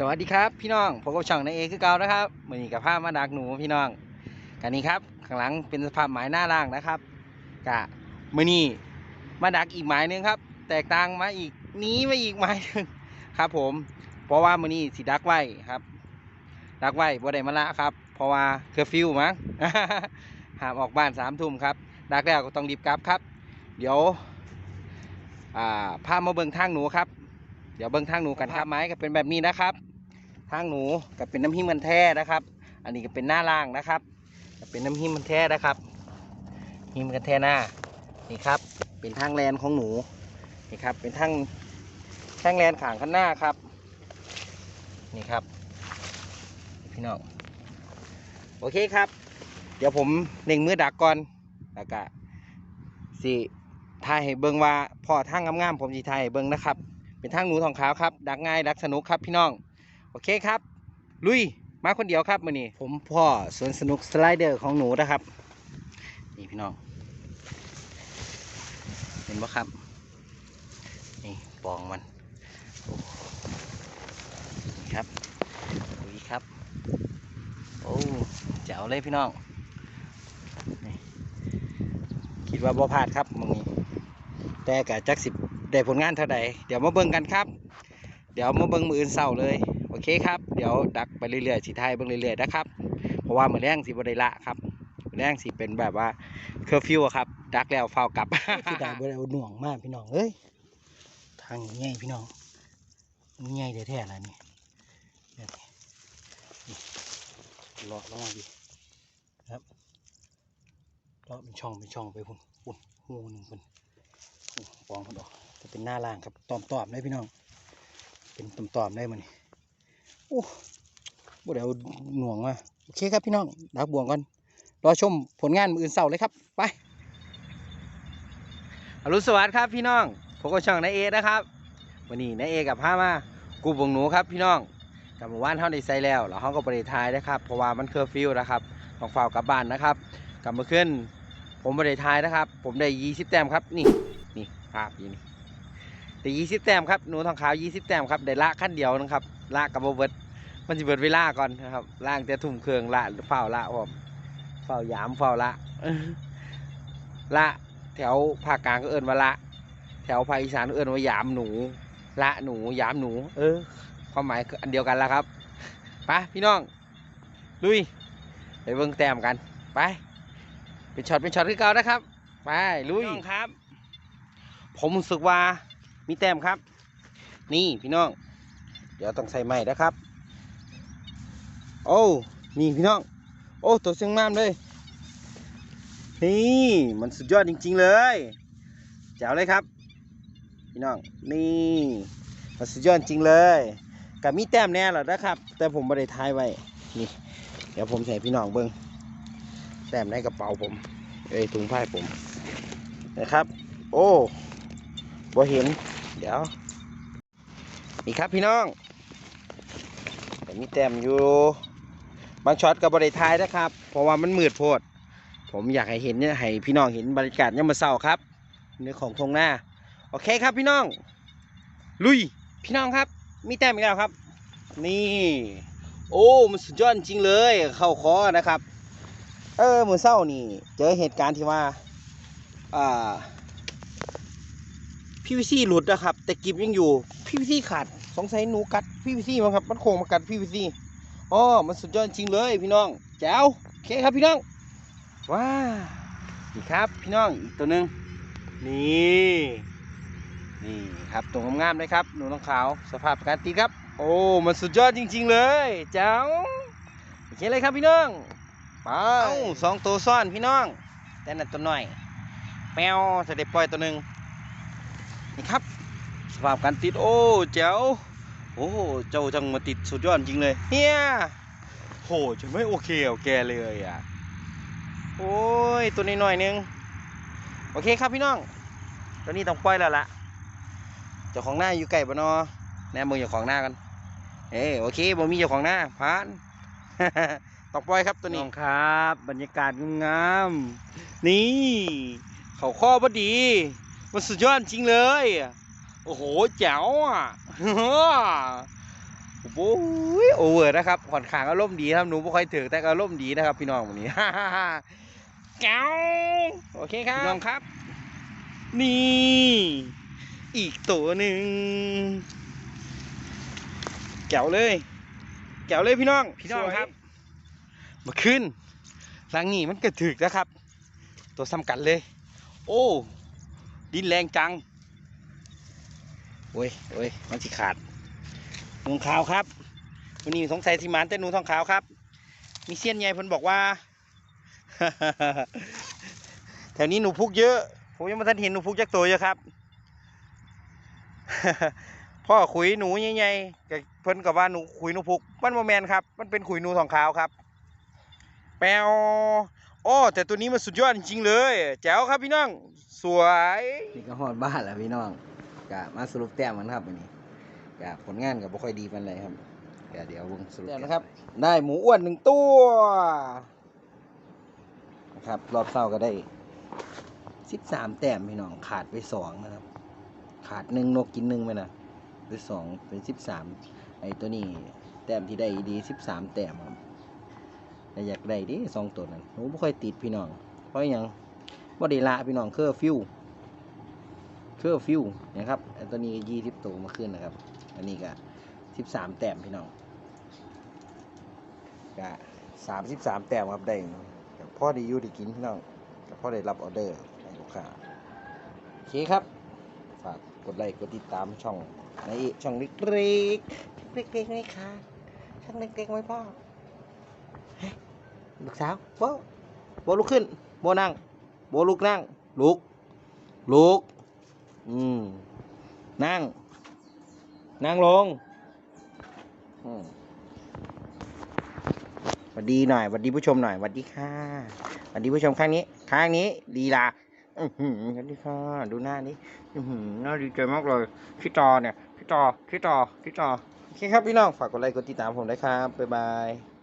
สวัสดีครับพี่น้องผมกับช่องนายเอคือเก่านะครับมือนี้กับภาพมาดักหนูพี่น้องกันนี้ครับข้างหลังเป็นสภาพหมายหน้าล่างนะครับกะมือนี้มาดักอีกหมายหนึงครับ แตกต่างมาอีกนี้มาอีกหมายหนึงครับ ผม เพราะว่ามือนี้สิดักไว้ครับ ดักไว้บ่ได้มาละครับ เพราะว่าเคอร์ฟิวมั้งห้ามออกบ้านสามทุ่มครับ ดักแล้วก็ต้องรีบกลับครับ เดี๋ยวอ่าพามาเบิ่งทางหนูครับเดี๋ยวเบิ่งทางหนูกันครับไม้ก็เป็นแบบนี้นะครับ ทางหนูก็เป็นน้ำหิมมันแท้นะครับ อันนี้ก็เป็นหน้าล่างนะครับก็เป็นน้ำหิมมันแท้นะครับหิมกันแท้หน้านี่ครับ เป็นทางแลนของหนูนี่ครับเป็นทางทางแลนขางข้างหน้าครับ นี่ครับ พี่น้องโอเคครับ เดี๋ยวผมเน่งมือดักก่อนแล้วก็สิถ่ายให้เบิงว่าพอทางงามๆผมสิถ่ายให้เบิงนะครับ เป็นทางหนูทองขาวครับ ดักง่ายดักสนุกครับพี่น้อง อเคครับ ลุยมาคนเดียวครับมื่อนี้ผมพ่อสวนสนุกสไลเดอร์ของหนูนะครับ นี่พี่น้อง เห็นปะครับ นี่ปองมันนี่ครับลุยครับ โอ้แจ๋วเลยพี่น้องคิดว่าบ่พลาดครับมึงนี้แต่กะจักสิบได้ผลงานเท่าใดเดี๋ยวมาเบิ่งกันครับ เดี๋ยวมาเบิ่งมืออื่นเศร้าเลย โอเคครับ เดี๋ยวดักไปเรื่อยๆสิไทยเบิ่งเรื่อยๆนะครับ เพราะว่ามือแรงสิบได้ละครับมือแรงสิเป็นแบบว่าเคอร์ฟิวครับ ดักแล้วเฝ้ากลับคือได้บ่ได้เอาหน่วงมากพี่น้องเอ้ยทางใหญ่พี่น้องใหญ่แท้ๆแล้วนี่แบบนี้นี่เลาะลงมาดิครับเลาะเป็นช่องเป็นช่องไปพุ่นพุ่นหูหนึ่งพุ่นโอ้ปองพุ่นออกจะเป็นหน้าล่างครับตอมๆเลยพี่น้อง เป็นตอมๆได้มันนี่ โอ้บ่ได้เอาหน่วงมาโอเคครับพี่น้องดักบ่วงก่อนรอชมผลงานมืออื่นเสาร์เลยครับ ไปอรุณสวัสดิ์ครับพี่น้องผมก็ช่องนายเอนะครับ วันนี้นายเอกับพามากูบวงหนูครับพี่น้องกับหมู่บ้านเท่าในไซแล้วแล้วเขาก็บริทายนะครับ เพราะว่ามันเคอร์ฟิวนะครับต้องฝ้ากลับบ้านนะครับ กลับมาขึ้น ผมบริทายนะครับ ผมได้ยี่สิบแต้มครับนี่นี่ภาพยีนี่แต่ยี่สิบแต้มครับหนูทองขาวยี่สิบแต้มครับได้ละขั้นเดียวนะครับ ละกับโบเบิร์ตมันจะเบิดเวลาก่อนนะครับล่างแต่ทุ่มเครื่องละเฝ้าละผมเฝ้ายามเฝ้าละละแถวภาคกลางก็เอิ้นว่าละ แถวภาคอีสานก็เอิ้นว่ายามหนู ละหนูยามหนู เออความหมายคืออันเดียวกันละครับไปพี่น้องลุยไปเบิ่งแต้มกัน ไปเป็นช็อตเป็นช็อตคือเก่านะครับ ไปลุยครับ ผมรู้สึกว่ามีแต้มครับ นี่พี่น้อง เดี๋ยวต้องใส่ใหม่นะครับ โอ้นี่พี่น้อง โอ้ตัวเสียงมามเลย นี่มันสุดยอดจริง ๆ เลยแจ๋วเลยครับ พี่น้อง นี่มันสุดยอดจริงเลยกับมีแต้มแน่หรอนะครับ แต่ผมไม่ได้ทายไว้ นี่ เดี๋ยวผมใส่พี่น้องเบิ้งแต้มในกระเป๋าผม เอ้ยถุงผ้าผม นะครับ โอ้บ่เห็น เดี๋ยว นี่ครับพี่น้อง มีแต้มอยู่ บางช็อตกับบริทายนะครับ เพราะว่ามันมืดโพด ผมอยากให้เห็นเนี่ยให้พี่น้องเห็นบรรยากาศยามมื้อเช้าครับเนื้อของทงหน้า โอเคครับพี่น้อง ลุย พี่น้องครับ มีแต้มอีกแล้วครับ นี่ โอ้ มันสุดยอดจริงเลย เข้าคอนะครับ เออมือเช้านี่ เจอเหตุการณ์ที่ว่า อ่า พีวีซีหลุดนะครับ แต่กิบยังอยู่พีวีซีขาดสงสัยหนูกัดพีวีซีมั้งครับ มันโค้งมากัดพีวีซีอ๋อมันสุดยอดจริงเลยพี่น้องแจ๋วโอเคครับพี่น้องว้านี่ครับพี่น้องอีกตัวหนึ่งนี่นี่ครับตัวงามๆเลยครับหนูน้องขาวสภาพการตีครับ โอ้มันสุดยอดจริง ๆ เลยแจ๋วโอเคเลยครับพี่น้องไปสองตัวซ่อนพี่น้อง แต่นั่นตัวหน่อยแมวจะได้ปล่อยตัวหนึ่ง นี่ครับ สภาพการติดโอ้เจ๋วโอ้เจ้าจังมาติดสุดยอดจริงเลยเฮียโหจะไม่โอเคเอาแกเลยอะโอ้ยตัวนี้หน่อยๆนึงโอเคครับพี่น้องตัวนี้ต้องปล่อยแล้วล่ะเจ้าของหน้าอยู่ไกลปะเนอแนมมือเจ้าของหน้ากันเอ้ยโอเคบ่มีเจ้าของหน้าผ่านต้องปล่อยครับตัวนี้ครับ บรรยากาศงามๆนี่เขาข้อพอดี มันสุดยอดจริงเลย โอ้โหแจ๋วอะโโอ้ยโอเวอร์นะครับค่อนข้างอารมณ์ดีครับหนูไม่ค่อยถือแต่ก็อารมณ์ดีนะครับ พี่น้องวันนี้แก้วโอเคครับพี่น้องครับ นี่ อีกตัวหนึ่งแก้วเลยแก้วเลยพี่น้องพี่น้องครับมาขึ้นหลังนี้มันกระถึกนะครับ ตัวซ้ำกันเลย โอ้ ดินแรงจัง โอ้ยโอ้ยมันสิขาดนูขาวครับวันนี้สงสัยสิมานแต่หนูทองขาวครับ มีเสี้ยนใหญ่เพิ่นบอกว่า แถวนี้หนูพุกเยอะ ผมยังไม่ทันเห็นหนูพุกจักตัวเยอะครับ พ่อขุยหนูใหญ่ๆเพิ่นกับว่าหนูขุยหนูพุก มันโมแมนครับ มันเป็นขุยหนูทองขาวครับ แปว โอ้แต่ตัวนี้มันสุดยอดจริงๆเลย แจ๋วครับพี่น้อง สวยนี่ก็ฮอดบ้านแล้วพี่น้องกะมาสรุปแต้มกันครับวันนี้กะผลงานก็บ่ค่อยดีปานใดครับกะเดี๋ยววงสรุปเดี๋ยวแต้มนะครับ ได้หมูอ้วนหนึ่งตัวนะครับรอบเศร้าก็ได้สิบสามแต้มพี่น้องขาดไปสองนะครับ ขาดหนึ่งนกกินหนึ่งไปนะหรือสองเป็นสิบสามไอ้ตัวนี้แต้มที่ได้ดีสิบสามแต้มครับแต่ อยากได้ดิสองตัวนั้นหนูไม่ค่อยติดพี่น้อง เพราะหยังว่าด้ละพี่น้องเครือฟิวเครือฟิวนะครับไอ้ตัวนี้ยี่สิบตัวมาขึ้นนะครับ อันนี้ก็สิบสามแต้มพี่น้องก็สามสิบสามแต้มครับได้พ่อได้ยูได้กินพี่น้องพ่อได้รับออเดอร์ให้ลูกค้าโอเคครับ ฝากกดไลค์กดติดตามช่องในช่องเล็กๆเล็กๆนี่ค่ะช่องเล็กๆไว้พ่อ ลูกสาวโบโบลุกขึ้นโบนั่งโบลุกนั่ง ลุก ลุก อืม นั่ง นั่งลงอืมสวัสดีหน่อยสวัสดีผู้ชมหน่อยสวัสดีค่ะสวัสดีผู้ชมข้างนี้ ข้างนี้ลีลาอือหือสวัสดีค่ะดูหน้านี้อือหือน่าดีใจมากเลยพี่ต่อเนี่ยพี่ต่อพี่ต่อพี่ต่อโอเคครับพี่น้องฝากกดไลค์กดติดตามผมด้วยครับบ๊ายบาย